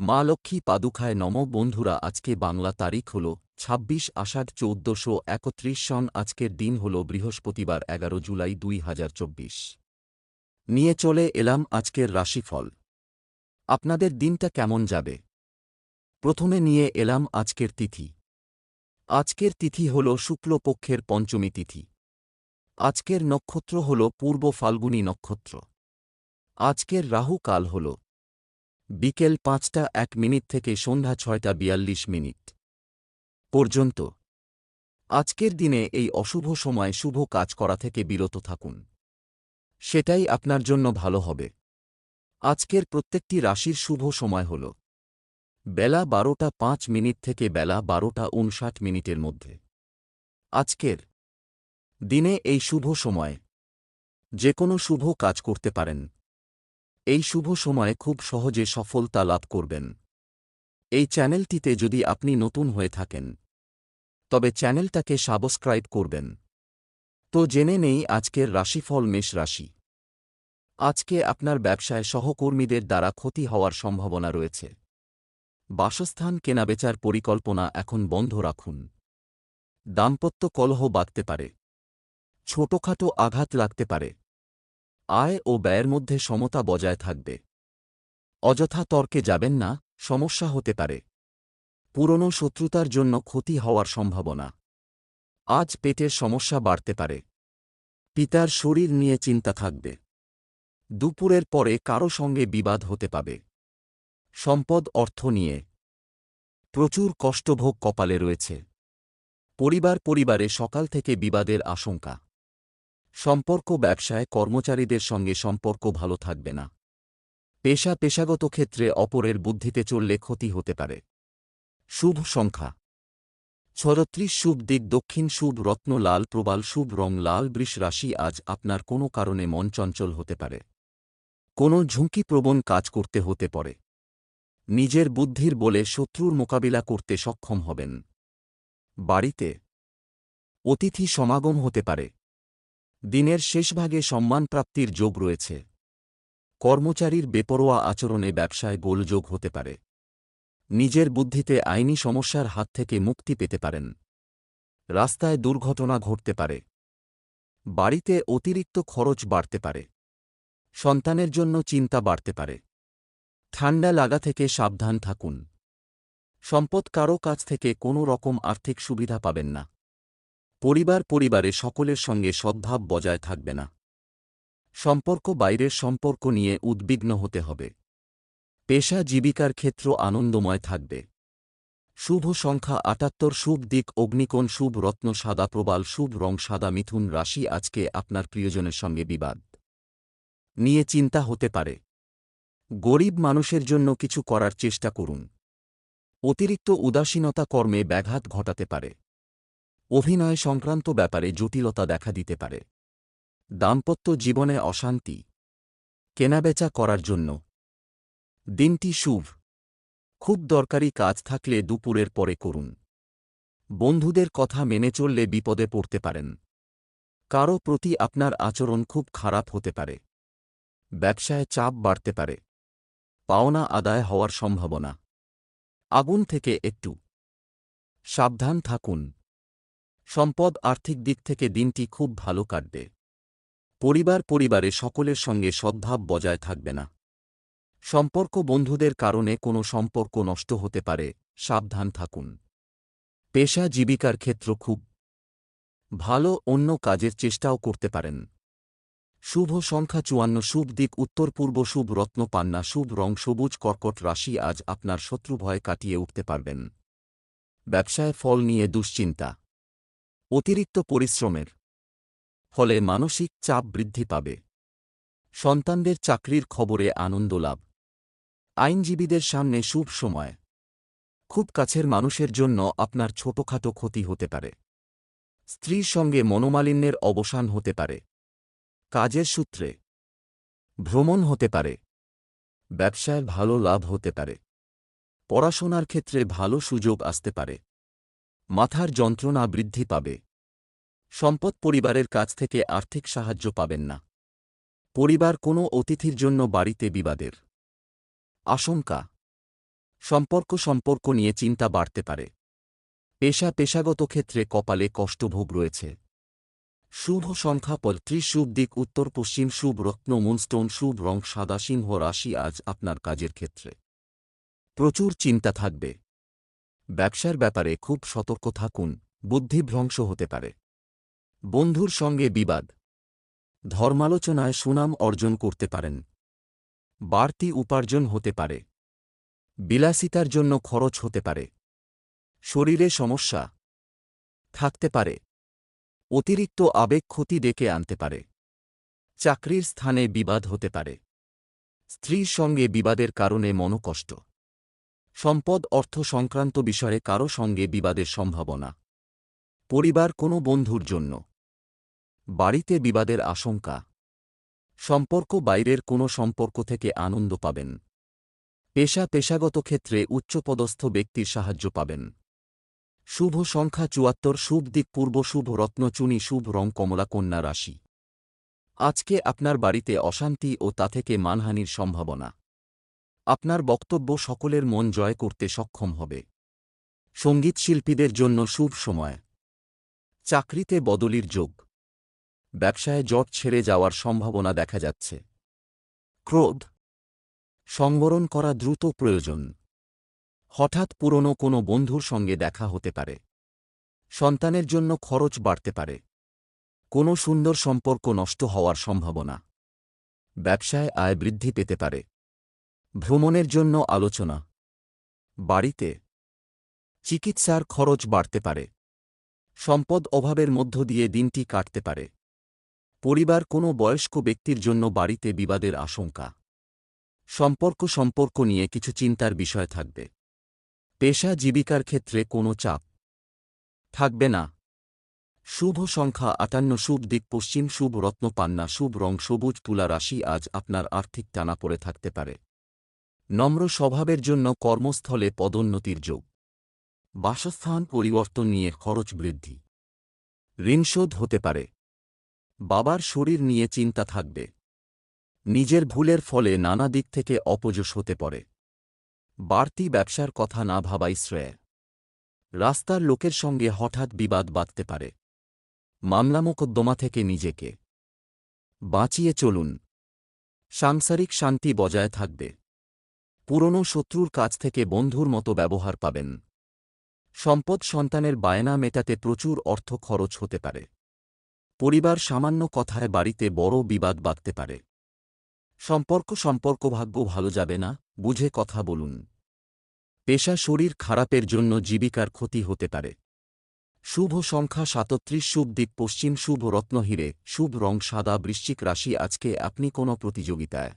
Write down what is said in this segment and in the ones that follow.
মা লক্ষ্মী পাদুখায় নম। বন্ধুরা, আজকে বাংলা তারিখ হল ছাব্বিশ আষাঢ় চৌদ্দশো একত্রিশ সন। আজকের দিন হল বৃহস্পতিবার, এগারো জুলাই দুই হাজার চব্বিশ। নিয়ে চলে এলাম আজকের রাশিফল। আপনাদের দিনটা কেমন যাবে? প্রথমে নিয়ে এলাম আজকের তিথি। আজকের তিথি হল শুক্লপক্ষের পঞ্চমী তিথি। আজকের নক্ষত্র হল পূর্ব ফাল্গুনী নক্ষত্র। আজকের রাহু কাল হল বিকেল পাঁচটা এক মিনিট থেকে সন্ধ্যা ছয়টা বিয়াল্লিশ মিনিট পর্যন্ত। আজকের দিনে এই অশুভ সময় শুভ কাজ করা থেকে বিরত থাকুন। সেটাই আপনার জন্য ভালো হবে। আজকের প্রত্যেকটি রাশির শুভ সময় হল বেলা বারোটা পাঁচ মিনিট থেকে বেলা বারোটা উনষাট মিনিটের মধ্যে। আজকের দিনে এই শুভ সময় যে কোনো শুভ কাজ করতে পারেন। এই শুভ সময়ে খুব সহজে সফলতা লাভ করবেন। এই চ্যানেলটিতে যদি আপনি নতুন হয়ে থাকেন, তবে চ্যানেলটাকে সাবস্ক্রাইব করবেন। তো জেনে নেই আজকের রাশিফল মেষ রাশি। আজকে আপনার ব্যবসায় সহকর্মীদের দ্বারা ক্ষতি হওয়ার সম্ভাবনা রয়েছে। বাসস্থান কেনাবেচার পরিকল্পনা এখন বন্ধ রাখুন। দাম্পত্য কলহ বাঁধতে পারে। ছোটখাটো আঘাত লাগতে পারে। আয় ও ব্যয়ের মধ্যে সমতা বজায় থাকবে। অযথা তর্কে যাবেন না, সমস্যা হতে পারে। পুরনো শত্রুতার জন্য ক্ষতি হওয়ার সম্ভাবনা। আজ পেটের সমস্যা বাড়তে পারে। পিতার শরীর নিয়ে চিন্তা থাকবে। দুপুরের পরে কারও সঙ্গে বিবাদ হতে পাবে। সম্পদ, অর্থ নিয়ে। প্রচুর কষ্টভোগ কপালে রয়েছে। পরিবার পরিবারে সকাল থেকে বিবাদের আশঙ্কা। সম্পর্ক ব্যবসায় কর্মচারীদের সঙ্গে সম্পর্ক ভালো থাকবে না। পেশা পেশাগত ক্ষেত্রে অপরের বুদ্ধিতে চললে ক্ষতি হতে পারে। শুভ সংখ্যা। ছত্রিশ শুভ দিক, দক্ষিণ শুভ রত্ন, লাল প্রবাল শুভ রং, লাল বৃষ রাশি আজ আপনার কোনো কারণে মন চঞ্চল হতে পারে। কোনো ঝুঁকিপ্রবণ কাজ করতে হতে পারে। নিজের বুদ্ধির বলে শত্রুর মোকাবিলা করতে সক্ষম হবেন। বাড়িতে অতিথি সমাগম হতে পারে। দিনের শেষভাগে সম্মানপ্রাপ্তির যোগ রয়েছে। কর্মচারীর বেপরোয়া আচরণে ব্যবসায় গোলযোগ হতে পারে। নিজের বুদ্ধিতে আইনি সমস্যার হাত থেকে মুক্তি পেতে পারেন। রাস্তায় দুর্ঘটনা ঘটতে পারে। বাড়িতে অতিরিক্ত খরচ বাড়তে পারে। সন্তানের জন্য চিন্তা বাড়তে পারে। ঠান্ডা লাগা থেকে সাবধান থাকুন। সম্পদ কারও কাছ থেকে কোনো রকম আর্থিক সুবিধা পাবেন না। পরিবার পরিবারে সকলের সঙ্গে সদ্ভাব বজায় থাকবে না। সম্পর্ক বাইরের সম্পর্ক নিয়ে উদ্বিগ্ন হতে হবে। পেশা জীবিকার ক্ষেত্র আনন্দময় থাকবে। শুভ সংখ্যা আটাত্তর, শুভ দিক অগ্নিকোণ, শুভ রত্ন, সাদা প্রবাল, শুভ রং, সাদা মিথুন রাশি আজকে আপনার প্রিয়জনের সঙ্গে বিবাদ নিয়ে চিন্তা হতে পারে। গরিব মানুষের জন্য কিছু করার চেষ্টা করুন। অতিরিক্ত উদাসীনতা কর্মে ব্যাঘাত ঘটাতে পারে। অভিনয় সংক্রান্ত ব্যাপারে জটিলতা দেখা দিতে পারে। দাম্পত্য জীবনে অশান্তি। কেনাবেচা করার জন্য। দিনটি শুভ। খুব দরকারি কাজ থাকলে দুপুরের পরে করুন। বন্ধুদের কথা মেনে চললে বিপদে পড়তে পারেন। কারও প্রতি আপনার আচরণ খুব খারাপ হতে পারে। ব্যবসায় চাপ বাড়তে পারে। পাওনা আদায় হওয়ার সম্ভাবনা। আগুন থেকে একটু। সাবধান থাকুন। সম্পদ আর্থিক দিক থেকে দিনটি খুব ভালো কাটবে। পরিবার পরিবারে সকলের সঙ্গে সদ্ভাব বজায় থাকবে না। সম্পর্ক বন্ধুদের কারণে কোনো সম্পর্ক নষ্ট হতে পারে, সাবধান থাকুন। পেশা জীবিকার ক্ষেত্র খুব ভালো, অন্য কাজের চেষ্টাও করতে পারেন। শুভ সংখ্যা চুয়ান্ন, শুভ দিক উত্তর পূর্ব, শুভ রত্ন পান্না, শুভ রং সবুজ, কর্কট রাশি আজ আপনার শত্রু ভয় কাটিয়ে উঠতে পারবেন। ব্যবসায় ফল নিয়ে দুশ্চিন্তা। অতিরিক্ত পরিশ্রমের ফলে মানসিক চাপ বৃদ্ধি পাবে। সন্তানদের চাকরির খবরে আনন্দ লাভ। আইনজীবীদের সামনে শুভ সময়। খুব কাছের মানুষের জন্য আপনার ছোটখাটো ক্ষতি হতে পারে। স্ত্রীর সঙ্গে মনোমালিন্যের অবসান হতে পারে। কাজের সূত্রে ভ্রমণ হতে পারে। ব্যবসায় ভালো লাভ হতে পারে। পড়াশোনার ক্ষেত্রে ভালো সুযোগ আসতে পারে। মাথার যন্ত্রণা বৃদ্ধি পাবে। সম্পদ পরিবারের কাছ থেকে আর্থিক সাহায্য পাবেন না। পরিবার কোনো অতিথির জন্য বাড়িতে বিবাদের। আশঙ্কা। সম্পর্ক সম্পর্ক নিয়ে চিন্তা বাড়তে পারে। পেশা পেশাগত ক্ষেত্রে কপালে কষ্টভোগ রয়েছে। শুভ সংখ্যা পঁয়ত্রিশ শুভ দিক, উত্তর পশ্চিম শুভ রত্ন, মুনস্টোন শুভ রং, সাদা সিংহ রাশি আজ আপনার কাজের ক্ষেত্রে। প্রচুর চিন্তা থাকবে। ব্যবসার ব্যাপারে খুব সতর্ক থাকুন বুদ্ধিভ্রংশ হতে পারে। বন্ধুর সঙ্গে বিবাদ। ধর্মালোচনায় সুনাম অর্জন করতে পারেন। বাড়তি উপার্জন হতে পারে। বিলাসিতার জন্য খরচ হতে পারে। শরীরে সমস্যা থাকতে পারে। অতিরিক্ত আবেগ ক্ষতি ডেকে আনতে পারে। চাকরির স্থানে বিবাদ হতে পারে। স্ত্রীর সঙ্গে বিবাদের কারণে মনোকষ্ট। সম্পদ অর্থ সংক্রান্ত বিষয়ে কারও সঙ্গে বিবাদের সম্ভাবনা। পরিবার কোনো বন্ধুর জন্য। বাড়িতে বিবাদের আশঙ্কা। সম্পর্ক বাইরের কোনো সম্পর্ক থেকে আনন্দ পাবেন। পেশা পেশাগত ক্ষেত্রে উচ্চপদস্থ ব্যক্তির সাহায্য পাবেন। শুভ সংখ্যা চুয়াত্তর, শুভ দিক পূর্ব, শুভ রত্নচুনি শুভ রং, কমলা, কন্যা, রাশি। আজকে আপনার বাড়িতে অশান্তি ও তা থেকে মানহানির সম্ভাবনা। আপনার বক্তব্য সকলের মন জয় করতে সক্ষম হবে। সংগীত শিল্পীদের জন্য শুভ সময়। চাকরিতে বদলির যোগ। ব্যবসায় জট ছেড়ে যাওয়ার সম্ভাবনা দেখা যাচ্ছে। ক্রোধ। সংবরণ করা দ্রুত প্রয়োজন। হঠাৎ পুরনো কোনো বন্ধুর সঙ্গে দেখা হতে পারে। সন্তানের জন্য খরচ বাড়তে পারে। কোনো সুন্দর সম্পর্ক নষ্ট হওয়ার সম্ভাবনা। ব্যবসায় আয় বৃদ্ধি পেতে পারে। ভ্রমণের জন্য আলোচনা। বাড়িতে। চিকিৎসার খরচ বাড়তে পারে। সম্পদ অভাবের মধ্য দিয়ে দিনটি কাটতে পারে। পরিবার কোনো বয়স্ক ব্যক্তির জন্য বাড়িতে বিবাদের আশঙ্কা। সম্পর্ক সম্পর্ক নিয়ে কিছু চিন্তার বিষয় থাকবে। পেশা জীবিকার ক্ষেত্রে কোনো চাপ। থাকবে না। শুভ সংখ্যা আটান্ন, শুভ দিক পশ্চিম, শুভ রত্ন পান্না, শুভ রং সবুজ, তুলা রাশি আজ আপনার আর্থিক টানা পড়ে থাকতে পারে। নম্র স্বভাবের জন্য কর্মস্থলে পদোন্নতির যোগ। বাসস্থান পরিবর্তন নিয়ে খরচ বৃদ্ধি। ঋণশোধ হতে পারে। বাবার শরীর নিয়ে চিন্তা থাকবে। নিজের ভুলের ফলে নানা দিক থেকে অপযশ হতে পারে। বাড়তি ব্যবসার কথা না ভাবাই শ্রেয়। রাস্তার লোকের সঙ্গে হঠাৎ বিবাদ বাঁধতে পারে। মামলা মোকদ্দমা থেকে নিজেকে। বাঁচিয়ে চলুন। সাংসারিক শান্তি বজায় থাকবে। পুরনো শত্রুর কাছ থেকে বন্ধুর মতো ব্যবহার পাবেন। সম্পদ সন্তানের বায়না মেটাতে প্রচুর অর্থ খরচ হতে পারে। পরিবার সামান্য কথায় বাড়িতে বড় বিবাদ বাঁধতে পারে। সম্পর্ক সম্পর্ক ভাগ্য ভালো যাবে না, বুঝে কথা বলুন। পেশা শরীর খারাপের জন্য জীবিকার ক্ষতি হতে পারে। শুভ সংখ্যা সাতত্রিশ, শুভ দিক পশ্চিম, শুভ রত্নহীরে, শুভ রং সাদা, বৃশ্চিক রাশি, আজকে আপনি কোনো প্রতিযোগিতায়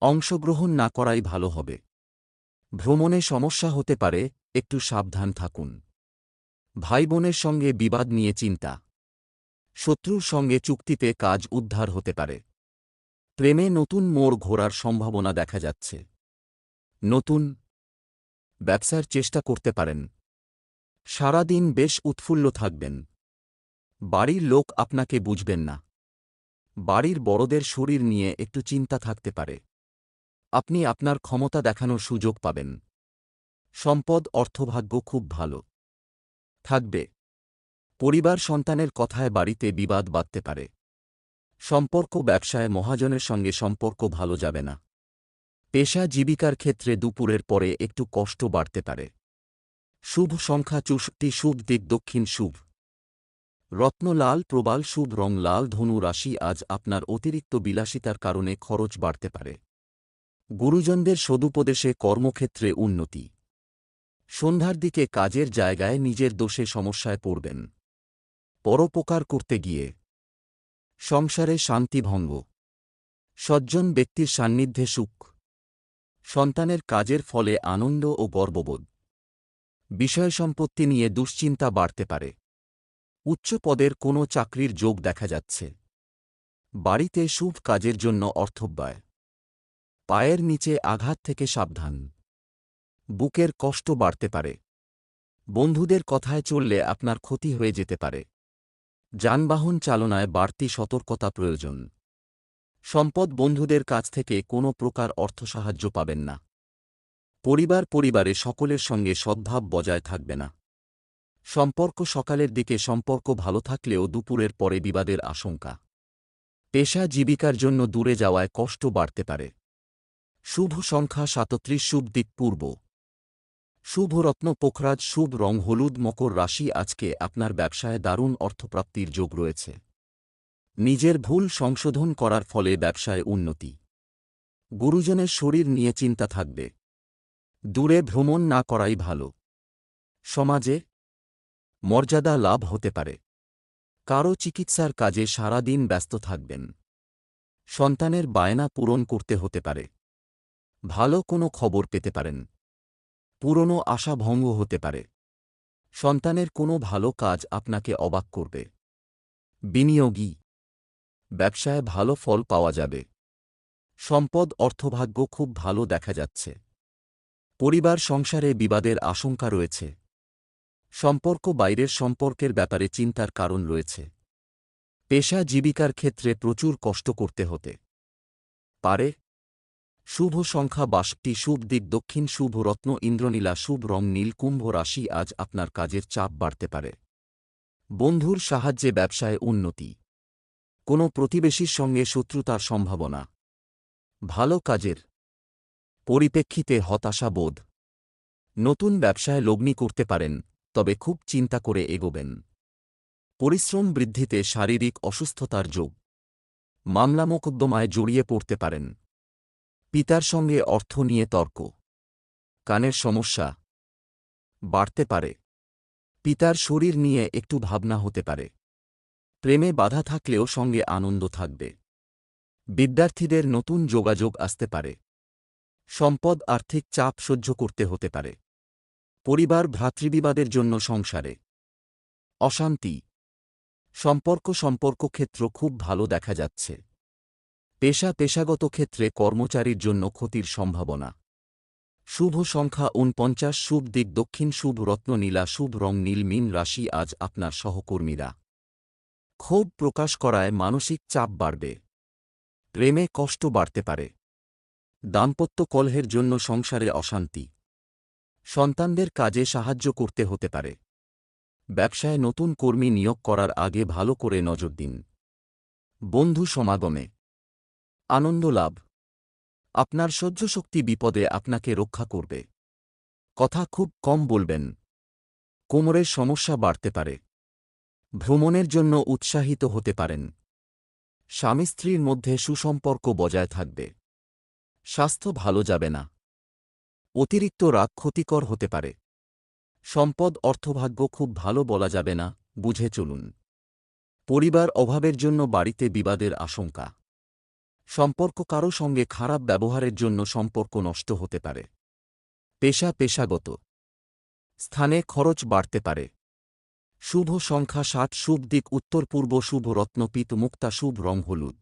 অংশগ্রহণ না করাই ভালো হবে। ভ্রমণে সমস্যা হতে পারে, একটু সাবধান থাকুন। ভাই বোনের সঙ্গে বিবাদ নিয়ে চিন্তা। শত্রুর সঙ্গে চুক্তিতে কাজ উদ্ধার হতে পারে। প্রেমে নতুন মোড় ঘোরার সম্ভাবনা দেখা যাচ্ছে। নতুন ব্যবসার চেষ্টা করতে পারেন। সারাদিন বেশ উৎফুল্ল থাকবেন। বাড়ির লোক আপনাকে বুঝবেন না। বাড়ির বড়দের শরীর নিয়ে একটু চিন্তা থাকতে পারে। আপনি আপনার ক্ষমতা দেখানোর সুযোগ পাবেন। সম্পদ অর্থভাগ্য খুব ভালো। থাকবে। পরিবার সন্তানের কথায় বাড়িতে বিবাদ বাঁধতে পারে। সম্পর্ক ব্যবসায় মহাজনের সঙ্গে সম্পর্ক ভালো যাবে না। পেশা জীবিকার ক্ষেত্রে দুপুরের পরে একটু কষ্ট বাড়তে পারে। শুভ সংখ্যা চৌষট্টি, শুভ দিক দক্ষিণ শুভ। রত্ন লাল, প্রবাল, শুভ রং লাল, ধনু রাশি আজ আপনার অতিরিক্ত বিলাসিতার কারণে খরচ বাড়তে পারে। গুরুজনদের সদুপদেশে কর্মক্ষেত্রে উন্নতি। সন্ধ্যার দিকে কাজের জায়গায় নিজের দোষে সমস্যায় পড়বেন। পরোপকার করতে গিয়ে। সংসারে শান্তিভঙ্গ সজ্জন ব্যক্তির সান্নিধ্যে সুখ। সন্তানের কাজের ফলে আনন্দ ও গর্ববোধ। বিষয় সম্পত্তি নিয়ে দুশ্চিন্তা বাড়তে পারে। উচ্চ পদের কোনো চাকরির যোগ দেখা যাচ্ছে। বাড়িতে শুভ কাজের জন্য অর্থব্যয়। পায়ের নিচে আঘাত থেকে সাবধান। বুকের কষ্ট বাড়তে পারে। বন্ধুদের কথায় চললে আপনার ক্ষতি হয়ে যেতে পারে। যানবাহন চালনায় বাড়তি সতর্কতা প্রয়োজন। সম্পদ বন্ধুদের কাছ থেকে কোনো প্রকার অর্থ সাহায্য পাবেন না। পরিবার পরিবারে সকলের সঙ্গে সদ্ভাব বজায় থাকবে না। সম্পর্ক সকালের দিকে সম্পর্ক ভালো থাকলেও দুপুরের পরে বিবাদের আশঙ্কা। পেশা জীবিকার জন্য দূরে যাওয়ায় কষ্ট বাড়তে পারে। শুভ সংখ্যা সাতত্রিশ, শুভ দিক পূর্ব। শুভ রত্ন পোখরাজ, শুভ রং হলুদ, মকর রাশি, আজকে আপনার ব্যবসায় দারুণ অর্থপ্রাপ্তির যোগ রয়েছে। নিজের ভুল সংশোধন করার ফলে ব্যবসায় উন্নতি। গুরুজনের শরীর নিয়ে চিন্তা থাকবে। দূরে ভ্রমণ না করাই ভালো। সমাজে মর্যাদা লাভ হতে পারে। কারও চিকিৎসার কাজে সারা দিন ব্যস্ত থাকবেন। সন্তানের বায়না পূরণ করতে হতে পারে। ভালো কোনো খবর পেতে পারেন। পুরনো আশা ভঙ্গ হতে পারে। সন্তানের কোনো ভালো কাজ আপনাকে অবাক করবে। বিনিয়োগী। ব্যবসায় ভালো ফল পাওয়া যাবে। সম্পদ অর্থভাগ্য খুব ভালো দেখা যাচ্ছে। পরিবার সংসারে বিবাদের আশঙ্কা রয়েছে। সম্পর্ক বাইরের সম্পর্কের ব্যাপারে চিন্তার কারণ রয়েছে। পেশা জীবিকার ক্ষেত্রে প্রচুর কষ্ট করতে হতে পারে। শুভ সংখ্যা বাষট্টি শুভ দিক দক্ষিণ শুভ রত্ন ইন্দ্রনীলা শুভ রং নীল কুম্ভ রাশি আজ আপনার কাজের চাপ বাড়তে পারে। বন্ধুর সাহায্যে ব্যবসায় উন্নতি। কোনো প্রতিবেশীর সঙ্গে শত্রুতার সম্ভাবনা। ভালো কাজের। পরিপ্রেক্ষিতে হতাশা বোধ। নতুন ব্যবসায় লগ্নি করতে পারেন, তবে খুব চিন্তা করে এগোবেন। পরিশ্রম বৃদ্ধিতে শারীরিক অসুস্থতার যোগ। মামলা মোকদ্দমায় জড়িয়ে পড়তে পারেন। পিতার সঙ্গে অর্থ নিয়ে তর্ক। কানের সমস্যা। বাড়তে পারে। পিতার শরীর নিয়ে একটু ভাবনা হতে পারে। প্রেমে বাধা থাকলেও সঙ্গে আনন্দ থাকবে। বিদ্যার্থীদের নতুন যোগাযোগ আসতে পারে। সম্পদ আর্থিক চাপ সহ্য করতে হতে পারে। পরিবার ভ্রাতৃবিবাদের জন্য সংসারে। অশান্তি। সম্পর্ক সম্পর্ক ক্ষেত্র খুব ভালো দেখা যাচ্ছে। পেশা পেশাগত ক্ষেত্রে কর্মচারীর জন্য ক্ষতির সম্ভাবনা। শুভ সংখ্যা উনপঞ্চাশ শুভ দিক দক্ষিণ, শুভ রত্ন নীলা, শুভ রং নীল, মিন রাশি আজ আপনার সহকর্মীরা। ক্ষোভ প্রকাশ করায় মানসিক চাপ বাড়বে। প্রেমে কষ্ট বাড়তে পারে। দাম্পত্য কলহের জন্য সংসারে অশান্তি। সন্তানদের কাজে সাহায্য করতে হতে পারে। ব্যবসায় নতুন কর্মী নিয়োগ করার আগে ভালো করে নজর দিন। বন্ধু সমাগমে আনন্দ লাভ। আপনার সহ্যশক্তি বিপদে আপনাকে রক্ষা করবে। কথা খুব কম বলবেন। কোমরের সমস্যা বাড়তে পারে। ভ্রমণের জন্য উৎসাহিত হতে পারেন। স্বামী স্ত্রীর মধ্যে সুসম্পর্ক বজায় থাকবে। স্বাস্থ্য ভালো যাবে না। অতিরিক্ত রাগ ক্ষতিকর হতে পারে। সম্পদ অর্থভাগ্য খুব ভালো বলা যাবে না, বুঝে চলুন। পরিবার অভাবের জন্য বাড়িতে বিবাদের আশঙ্কা। সম্পর্ক কারও সঙ্গে খারাপ ব্যবহারের জন্য সম্পর্ক নষ্ট হতে পারে। পেশা পেশাগত। স্থানে খরচ বাড়তে পারে। শুভ সংখ্যা সাত শুভ দিক, উত্তর পূর্ব শুভ রত্নপিত মুক্তা, শুভ রং হলুদ।